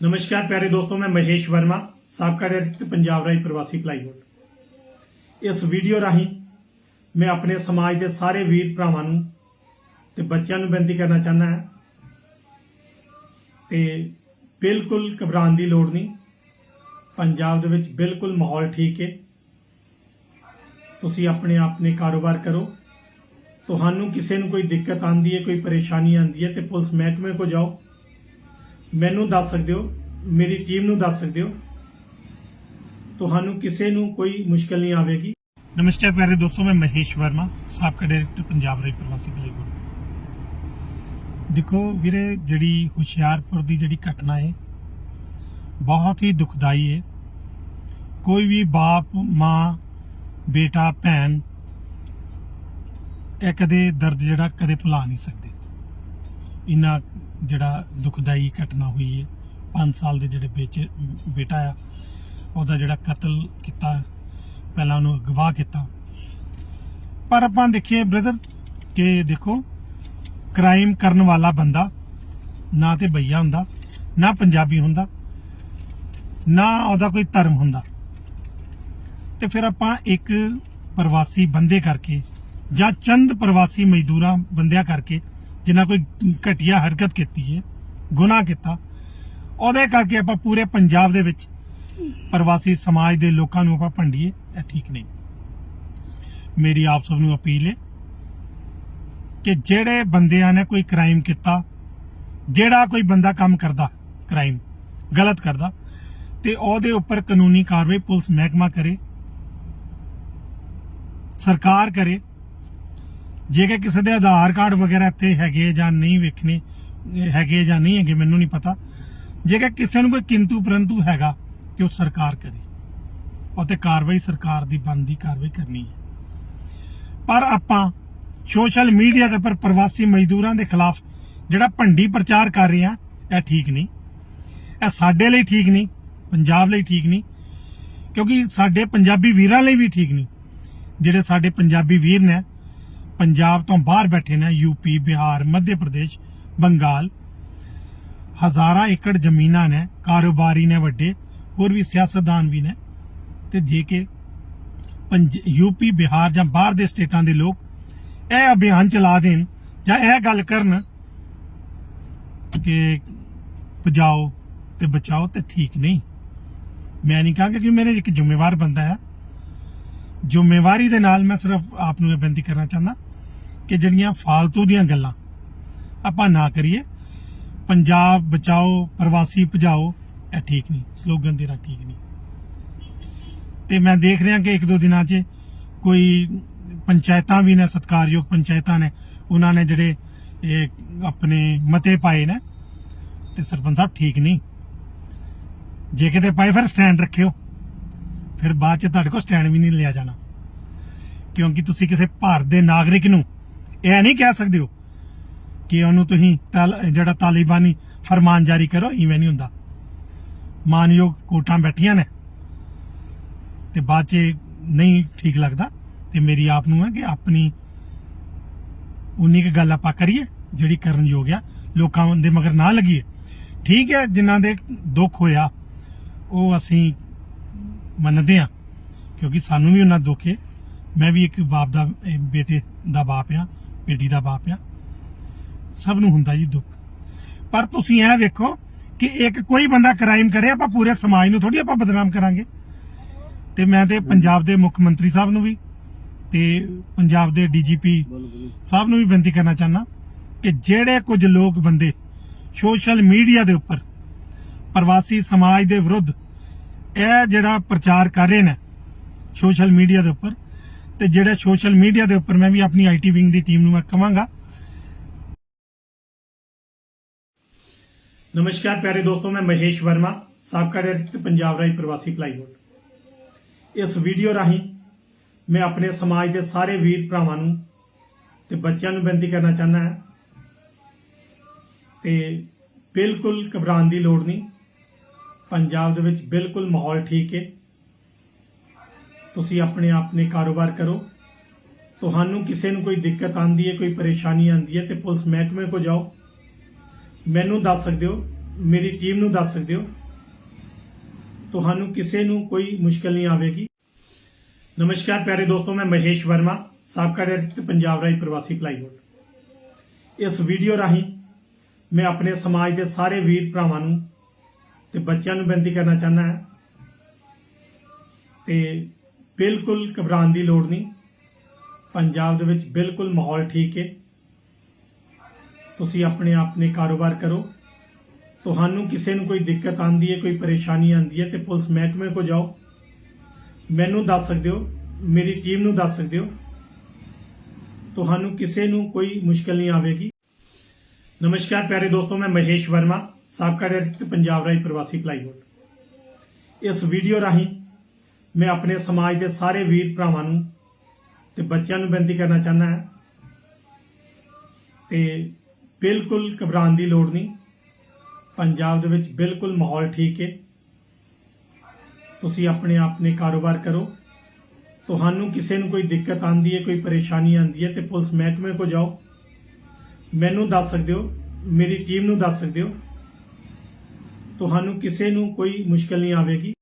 ਨਮਸਕਾਰ ਪਿਆਰੇ ਦੋਸਤੋ, ਮੈਂ ਮਹੇਸ਼ ਵਰਮਾ, ਸਾਬਕਾ ਡਾਇਰੈਕਟਰ ਪੰਜਾਬ ਰਾਜ ਪ੍ਰਵਾਸੀ ਭਲਾਈਵੁੱਡ ਇਸ ਵੀਡੀਓ ਰਾਹੀਂ ਮੈਂ ਆਪਣੇ ਸਮਾਜ ਦੇ ਸਾਰੇ ਵੀਰ ਭਰਾਵਾਂ ਨੂੰ ਤੇ ਬੱਚਿਆਂ ਨੂੰ ਬੇਨਤੀ ਕਰਨਾ ਚਾਹੁੰਦਾ ਹਾਂ ਤੇ ਬਿਲਕੁਲ ਘਬਰਾਉਣ ਦੀ ਲੋੜ ਨਹੀਂ। ਪੰਜਾਬ ਦੇ ਵਿੱਚ ਬਿਲਕੁਲ ਮਾਹੌਲ ਠੀਕ ਹੈ। ਤੁਸੀਂ ਆਪਣੇ ਆਪਣੇ ਕਾਰੋਬਾਰ ਕਰੋ। ਤੁਹਾਨੂੰ ਕਿਸੇ ਨੂੰ ਕੋਈ ਦਿੱਕਤ ਆਂਦੀ ਹੈ, ਕੋਈ ਪਰੇਸ਼ਾਨੀ ਆਂਦੀ ਹੈ ਤੇ ਪੁਲਿਸ ਮਹਿਕਮੇ ਕੋ ਜਾਓ। ਮੈਨੂੰ ਦੱਸ ਸਕਦੇ ਹੋ, ਮੇਰੀ ਟੀਮ ਨੂੰ ਦੱਸ ਸਕਦੇ ਹੋ, ਤੁਹਾਨੂੰ ਕਿਸੇ ਨੂੰ ਕੋਈ ਮੁਸ਼ਕਲ ਨਹੀਂ ਆਵੇਗੀ। ਨਮਸਕਾਰ ਪਿਆਰੇ ਦੋਸਤੋ, ਮੈਂ ਮਹੇਸ਼ ਵਰਮਾ, ਸਾਬਕਾ ਡਾਇਰੈਕਟਰ ਪੰਜਾਬ ਰਾਜ ਪ੍ਰਵਾਸੀ ਭਲਾਈਵੁੱਡ ਦੇਖੋ ਵੀਰੇ, ਜਿਹੜੀ ਹੁਸ਼ਿਆਰਪੁਰ ਦੀ ਜਿਹੜੀ ਘਟਨਾ ਹੈ, ਬਹੁਤ ਹੀ ਦੁਖਦਾਈ ਹੈ। ਕੋਈ ਵੀ ਬਾਪ, ਮਾਂ, ਬੇਟਾ, ਭੈਣ, ਇਹ ਕਦੇ ਦਰਦ ਜਿਹੜਾ ਕਦੇ ਭੁਲਾ ਨਹੀਂ ਸਕਦੇ। ਇਨਾ ਜਿਹੜਾ ਦੁਖਦਾਈ ਘਟਨਾ ਹੋਈ ਹੈ 5 ਸਾਲ ਦੇ ਜਿਹੜੇ ਬੱਚੇ ਬੇਟਾ ਆ, ਉਹਦਾ ਜਿਹੜਾ ਕਤਲ ਕੀਤਾ, ਪਹਿਲਾਂ ਉਹਨੂੰ ਅਗਵਾ ਕੀਤਾ। ਪਰ ਆਪਾਂ ਦੇਖੀਏ ਬ੍ਰਦਰ ਕਿ ਦੇਖੋ ਕ੍ਰਾਈਮ ਕਰਨ ਵਾਲਾ ਬੰਦਾ ਨਾ ਤੇ ਭਈਆ ਹੁੰਦਾ, ਨਾ ਪੰਜਾਬੀ ਹੁੰਦਾ, ਨਾ ਉਹਦਾ ਕੋਈ ਧਰਮ ਹੁੰਦਾ। ਤੇ ਫਿਰ ਆਪਾਂ ਇੱਕ ਪ੍ਰਵਾਸੀ ਬੰਦੇ ਕਰਕੇ ਜਾਂ ਚੰਦ ਪ੍ਰਵਾਸੀ ਮਜ਼ਦੂਰਾਂ, ਬੰਦਿਆਂ ਕਰਕੇ ਜਿਨ੍ਹਾਂ ਕੋਈ ਘਟੀਆ ਹਰਕਤ ਕੀਤੀ ਹੈ, ਗੁਨਾਹ ਕੀਤਾ, ਉਹਦੇ ਕਰਕੇ ਆਪਾਂ ਪੂਰੇ ਪੰਜਾਬ ਦੇ ਵਿੱਚ ਪ੍ਰਵਾਸੀ ਸਮਾਜ ਦੇ ਲੋਕਾਂ ਨੂੰ ਆਪਾਂ ਭੰਡੀਏ, ਇਹ ਠੀਕ ਨਹੀਂ। ਮੇਰੀ ਆਪ ਸਭ ਨੂੰ ਅਪੀਲ ਹੈ ਕਿ ਜਿਹੜੇ ਬੰਦਿਆਂ ਨੇ ਕੋਈ ਕ੍ਰਾਈਮ ਕੀਤਾ, ਜਿਹੜਾ ਕੋਈ ਬੰਦਾ ਕੰਮ ਕਰਦਾ ਕ੍ਰਾਈਮ ਗਲਤ ਕਰਦਾ, ਤੇ ਉਹਦੇ ਉੱਪਰ ਕਾਨੂੰਨੀ ਕਾਰਵਾਈ ਪੁਲਿਸ ਮਹਿਕਮਾ ਕਰੇ, ਸਰਕਾਰ ਕਰੇ ਜੇਕਰ ਕਿਸੇ ਦੇ ਆਧਾਰ ਕਾਰਡ ਵਗੈਰਾ ਇੱਥੇ ਹੈਗੇ ਜਾਂ ਨਹੀਂ ਵੇਖਣੇ ਹੈਗੇ ਜਾਂ ਨਹੀਂ ਹੈਗੇ, ਮੈਨੂੰ ਨਹੀਂ ਪਤਾ। ਜੇਕਰ ਕਿਸੇ ਨੂੰ ਕੋਈ ਕਿੰਤੂ ਪਰੰਤੂ ਹੈਗਾ, ਤੇ ਉਹ ਸਰਕਾਰ ਕਰੇ। ਉਹ ਤੇ ਕਾਰਵਾਈ ਸਰਕਾਰ ਦੀ ਬਣਦੀ ਕਾਰਵਾਈ ਕਰਨੀ ਹੈ। ਪਰ ਆਪਾਂ ਸੋਸ਼ਲ ਮੀਡੀਆ ਦੇ ਉੱਪਰ ਪ੍ਰਵਾਸੀ ਮਜ਼ਦੂਰਾਂ ਦੇ ਖਿਲਾਫ ਜਿਹੜਾ ਭੰਡੀ ਪ੍ਰਚਾਰ ਕਰ ਰਹੇ ਆ ਇਹ ਠੀਕ ਨਹੀਂ। ਇਹ ਸਾਡੇ ਲਈ ਠੀਕ ਨਹੀਂ, ਪੰਜਾਬ ਲਈ ਠੀਕ ਨਹੀਂ, ਕਿਉਂਕਿ ਸਾਡੇ ਪੰਜਾਬੀ ਵੀਰਾਂ ਲਈ ਵੀ ਠੀਕ ਨਹੀਂ। ਜਿਹੜੇ ਸਾਡੇ ਪੰਜਾਬੀ ਵੀਰ ਨੇ ਪੰਜਾਬ ਤੋਂ ਬਾਹਰ ਬੈਠੇ ਨੇ ਯੂਪੀ ਬਿਹਾਰ, ਮੱਧ ਪ੍ਰਦੇਸ਼, ਬੰਗਾਲ। ਹਜ਼ਾਰਾਂ ਏਕੜ ਜ਼ਮੀਨਾਂ ਨੇ, ਕਾਰੋਬਾਰੀ ਨੇ ਵੱਡੇ, ਹੋਰ ਵੀ ਸਿਆਸਤਦਾਨ ਵੀ ਨੇ। ਤੇ ਜੇ ਕਿ ਪੰਜ ਯੂਪੀ ਬਿਹਾਰ ਜਾਂ ਬਾਹਰ ਦੇ ਸਟੇਟਾਂ ਦੇ ਲੋਕ ਇਹ ਅਭਿਆਨ ਚਲਾ ਦੇਣ ਜਾਂ ਇਹ ਗੱਲ ਕਰਨ ਕਿ ਪਜਾਓ ਤੇ ਬਚਾਓ ਤੇ ਠੀਕ ਨਹੀਂ। ਮੈਂ ਨਹੀਂ ਕਹਾਂਗਾ ਕਿ ਮੇਰੇ ਇੱਕ ਜ਼ਿੰਮੇਵਾਰ ਬੰਦਾ ਹੈ। ਜ਼ਿੰਮੇਵਾਰੀ ਦੇ ਨਾਲ ਮੈਂ ਸਿਰਫ ਆਪ ਨੂੰ ਇਹ ਬੇਨਤੀ ਕਰਨਾ ਚਾਹੁੰਦਾ ਕਿ ਜਿਹੜੀਆਂ ਫਾਲਤੂ ਦੀਆਂ ਗੱਲਾਂ ਆਪਾਂ ਨਾ ਕਰੀਏ। ਪੰਜਾਬ ਬਚਾਓ, ਪ੍ਰਵਾਸੀ ਭਜਾਓ, ਇਹ ਠੀਕ ਨਹੀਂ। ਸਲੋਗਨ ਤੇਰਾ ਠੀਕ ਨਹੀਂ। ਤੇ ਮੈਂ ਦੇਖ ਰਿਹਾ ਕਿ ਇੱਕ ਦੋ ਦਿਨਾਂ 'ਚ ਕੋਈ ਪੰਚਾਇਤਾਂ ਵੀ ਨੇ, ਸਤਕਾਰਯੋਗ ਪੰਚਾਇਤਾਂ ਨੇ, ਉਹਨਾਂ ਨੇ ਜਿਹੜੇ ਇਹ ਆਪਣੇ ਮਤੇ ਪਾਏ ਨੇ, ਤੇ ਸਰਪੰਚ ਸਾਹਿਬ ਠੀਕ ਨਹੀਂ। ਜੇ ਕਿਤੇ ਪਾਏ ਫਿਰ ਸਟੈਂਡ ਰੱਖਿਓ। ਫਿਰ ਬਾਅਦ ਚ ਤੁਹਾਡੇ ਕੋਲ ਸਟੈਂਡ ਵੀ ਨਹੀਂ ਲਿਆ ਜਾਣਾ। ਕਿਉਂਕਿ ਤੁਸੀਂ ਕਿਸੇ ਭਾਰਤ ਦੇ ਨਾਗਰਿਕ ਨੂੰ ਇਹ ਨਹੀਂ ਕਹਿ ਸਕਦੇ ਹੋ ਕਿ ਉਹਨੂੰ ਤੁਸੀਂ ਤਾਲ- ਜਿਹੜਾ ਤਾਲਿਬਾਨੀ ਫਰਮਾਨ ਜਾਰੀ ਕਰੋ, ਇਵੇਂ ਨਹੀਂ ਹੁੰਦਾ। ਮਾਨਯੋਗ ਕੋਰਟਾਂ ਬੈਠੀਆਂ ਨੇ ਤੇ ਬਾਅਦ ਚ ਨਹੀਂ ਠੀਕ ਲੱਗਦਾ ਤੇ ਮੇਰੀ ਆਪ ਨੂੰ ਹੈ ਕਿ ਆਪਣੀ ਉਨੀ ਕੁ ਗੱਲ ਆਪਾਂ ਕਰੀਏ, ਜਿਹੜੀ ਕਰਨ ਯੋਗ ਆ, ਲੋਕਾਂ ਦੇ ਮਗਰ ਨਾ ਲੱਗੀਏ। ਠੀਕ ਹੈ, ਜਿਨ੍ਹਾਂ ਦੇ ਦੁੱਖ ਹੋਇਆ, ਉਹ ਅਸੀਂ ਮੰਨਦੇ ਆ ਕਿਉਂਕਿ ਸਾਨੂੰ ਵੀ ਉਹਨਾਂ ਦੁੱਖ ਹੈ। ਮੈਂ ਵੀ ਇੱਕ ਬਾਪ ਦਾ ਬੇਟੇ ਦਾ ਬਾਪ ਆ ਬੇਟੀ ਦਾ ਬਾਪ ਆ। ਸਭ ਨੂੰ ਹੁੰਦਾ ਜੀ ਦੁੱਖ। ਪਰ ਤੁਸੀਂ ਇਹ ਵੇਖੋ ਕਿ ਇੱਕ ਕੋਈ ਬੰਦਾ ਕ੍ਰਾਈਮ ਕਰੇ, ਆਪਾਂ ਪੂਰੇ ਸਮਾਜ ਨੂੰ ਥੋੜੀ ਆਪਾਂ ਬਦਨਾਮ ਕਰਾਂਗੇ। ਤੇ ਮੈਂ ਤੇ ਪੰਜਾਬ ਦੇ ਮੁੱਖ ਮੰਤਰੀ ਸਾਹਿਬ ਨੂੰ ਵੀ ਤੇ ਪੰਜਾਬ ਦੇ ਡੀਜੀਪੀ ਸਾਹਿਬ ਨੂੰ ਵੀ ਬੇਨਤੀ ਕਰਨਾ ਚਾਹਨਾ ਕਿ ਜਿਹੜੇ ਕੁਝ ਲੋਕ ਬੰਦੇ ਸੋਸ਼ਲ ਮੀਡੀਆ ਦੇ ਉੱਪਰ ਪ੍ਰਵਾਸੀ ਸਮਾਜ ਦੇ ਵਿਰੁੱਧ ਇਹ ਜਿਹੜਾ ਪ੍ਰਚਾਰ ਕਰ ਰਹੇ ਨੇ ਸੋਸ਼ਲ ਮੀਡੀਆ ਦੇ ਉੱਪਰ ਤੇ ਜਿਹੜੇ ਸੋਸ਼ਲ ਮੀਡੀਆ ਦੇ ਉੱਪਰ ਮੈਂ ਵੀ ਆਪਣੀ ਆਈਟੀ ਵਿੰਗ ਦੀ ਟੀਮ ਨੂੰ ਮੈਂ ਕਹਾਂਗਾ ਨਮਸਕਾਰ ਪਿਆਰੇ ਦੋਸਤੋ, ਮੈਂ ਮਹੇਸ਼ ਵਰਮਾ, ਸਾਬਕਾ ਡਾਇਰੈਕਟਰ ਪੰਜਾਬ ਰਾਜ ਪ੍ਰਵਾਸੀ ਭਲਾਈਵੁੱਡ ਇਸ ਵੀਡੀਓ ਰਾਹੀਂ ਮੈਂ ਆਪਣੇ ਸਮਾਜ ਦੇ ਸਾਰੇ ਵੀਰ ਭਰਾਵਾਂ ਨੂੰ ਤੇ ਬੱਚਿਆਂ ਨੂੰ ਬੇਨਤੀ ਕਰਨਾ ਚਾਹੁੰਦਾ ਹਾਂ ਤੇ ਬਿਲਕੁਲ ਘਬਰਾਉਣ ਦੀ ਲੋੜ ਨਹੀਂ। ਪੰਜਾਬ ਦੇ ਵਿੱਚ ਬਿਲਕੁਲ ਮਾਹੌਲ ਠੀਕ ਹੈ। ਤੁਸੀਂ ਆਪਣੇ ਆਪ ਨੇ ਕਾਰੋਬਾਰ ਕਰੋ। ਤੁਹਾਨੂੰ ਕਿਸੇ ਨੂੰ ਕੋਈ ਦਿੱਕਤ ਆਂਦੀ ਹੈ, ਕੋਈ ਪਰੇਸ਼ਾਨੀ ਆਂਦੀ ਹੈ ਤੇ ਪੁਲਿਸ ਮਹਿਕਮੇ ਕੋ ਜਾਓ। ਮੈਨੂੰ ਦੱਸ ਸਕਦੇ ਹੋ, ਮੇਰੀ ਟੀਮ ਨੂੰ ਦੱਸ ਸਕਦੇ ਹੋ। ਤੁਹਾਨੂੰ ਕਿਸੇ ਨੂੰ ਕੋਈ ਮੁਸ਼ਕਲ ਨਹੀਂ ਆਵੇਗੀ। ਨਮਸਕਾਰ ਪਿਆਰੇ ਦੋਸਤੋ, ਮੈਂ ਮਹੇਸ਼ ਵਰਮਾ, ਸਾਬਕਾ ਡਾਇਰੈਕਟਰ ਪੰਜਾਬ ਰਾਜ ਪ੍ਰਵਾਸੀ ਭਲਾਈ ਬੋਰਡ ਇਸ ਵੀਡੀਓ ਰਾਹੀਂ ਮੈਂ ਆਪਣੇ ਸਮਾਜ ਦੇ ਸਾਰੇ ਵੀਰ ਭਰਾਵਾਂ ਨੂੰ ਤੇ ਬੱਚਿਆਂ ਨੂੰ ਬੇਨਤੀ ਕਰਨਾ ਚਾਹੁੰਦਾ ਹਾਂ ਤੇ ਬਿਲਕੁਲ ਘਬਰਾਉਣ ਦੀ ਲੋੜ ਨਹੀਂ। ਪੰਜਾਬ ਦੇ ਵਿੱਚ ਬਿਲਕੁਲ ਮਾਹੌਲ ਠੀਕ ਹੈ। ਤੁਸੀਂ ਆਪਣੇ ਆਪ ਨੇ ਕਾਰੋਬਾਰ ਕਰੋ। ਤੁਹਾਨੂੰ ਕਿਸੇ ਨੂੰ ਕੋਈ ਦਿੱਕਤ ਆਂਦੀ ਹੈ, ਕੋਈ ਪਰੇਸ਼ਾਨੀ ਆਂਦੀ ਹੈ ਤੇ ਪੁਲਿਸ ਮਹਿਕਮੇ ਕੋ ਜਾਓ। ਮੈਨੂੰ ਦੱਸ ਸਕਦੇ ਹੋ, ਮੇਰੀ ਟੀਮ ਨੂੰ ਦੱਸ ਸਕਦੇ ਹੋ। ਤੁਹਾਨੂੰ ਕਿਸੇ ਨੂੰ ਕੋਈ ਮੁਸ਼ਕਲ ਨਹੀਂ ਆਵੇਗੀ। ਨਮਸਕਾਰ ਪਿਆਰੇ ਦੋਸਤੋ, ਮੈਂ ਮਹੇਸ਼ ਵਰਮਾ, ਸਾਬਕਾ ਡਾਇਰੈਕਟਰ ਪੰਜਾਬ ਰਾਜ ਪ੍ਰਵਾਸੀ ਭਲਾਈ ਬੋਰਡ ਇਸ ਵੀਡੀਓ ਰਾਹੀਂ ਮੈਂ ਆਪਣੇ ਸਮਾਜ ਦੇ ਸਾਰੇ ਵੀਰ ਭਰਾਵਾਂ ਨੂੰ ਤੇ ਬੱਚਿਆਂ ਨੂੰ ਬੇਨਤੀ ਕਰਨਾ ਚਾਹੁੰਦਾ ਹਾਂ ਤੇ ਬਿਲਕੁਲ ਘਬਰਾਉਣ ਦੀ ਲੋੜ ਨਹੀਂ। ਪੰਜਾਬ ਦੇ ਵਿੱਚ ਬਿਲਕੁਲ ਮਾਹੌਲ ਠੀਕ ਹੈ। ਤੁਸੀਂ ਆਪਣੇ ਆਪਣੇ ਕਾਰੋਬਾਰ ਕਰੋ। ਤੁਹਾਨੂੰ ਕਿਸੇ ਨੂੰ ਕੋਈ ਦਿੱਕਤ ਆਂਦੀ ਹੈ, ਕੋਈ ਪਰੇਸ਼ਾਨੀ ਆਂਦੀ ਹੈ ਤੇ ਪੁਲਿਸ ਮਹਿਕਮੇ ਕੋ ਜਾਓ। ਮੈਨੂੰ ਦੱਸ ਸਕਦੇ ਹੋ, ਮੇਰੀ ਟੀਮ ਨੂੰ ਦੱਸ ਸਕਦੇ ਹੋ। ਤੁਹਾਨੂੰ ਕਿਸੇ ਨੂੰ ਕੋਈ ਮੁਸ਼ਕਲ ਨਹੀਂ ਆਵੇਗੀ।